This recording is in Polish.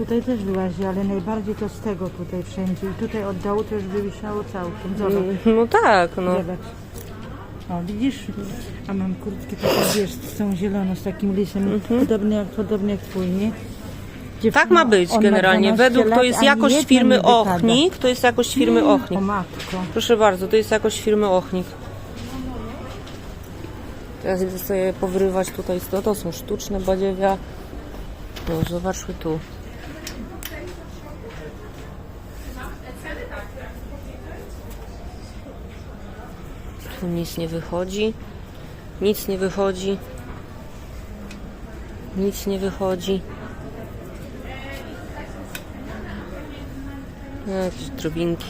tutaj też wyłazi, ale najbardziej to z tego tutaj wszędzie. I tutaj od dołu to już wywisiało całkiem. Zobacz, No tak, no. zobacz. O, widzisz? A mam kurtki takie, wiesz, z tą zieloną, z takim lisem, podobnie, jak, podobnie jak twój, nie? Dziewczyna, Tak ma być ma generalnie. 12 Według to lat, jest ani jakość firmy. Ochnik. To jest jakość firmy O Ochnik. matko. Proszę bardzo, to jest jakość firmy Ochnik. Teraz idę sobie powrywać tutaj, to, to są sztuczne badziewia. No, zobaczmy tu. Nic nie wychodzi. Nic nie wychodzi. Nic nie wychodzi. Jakieś drobinki.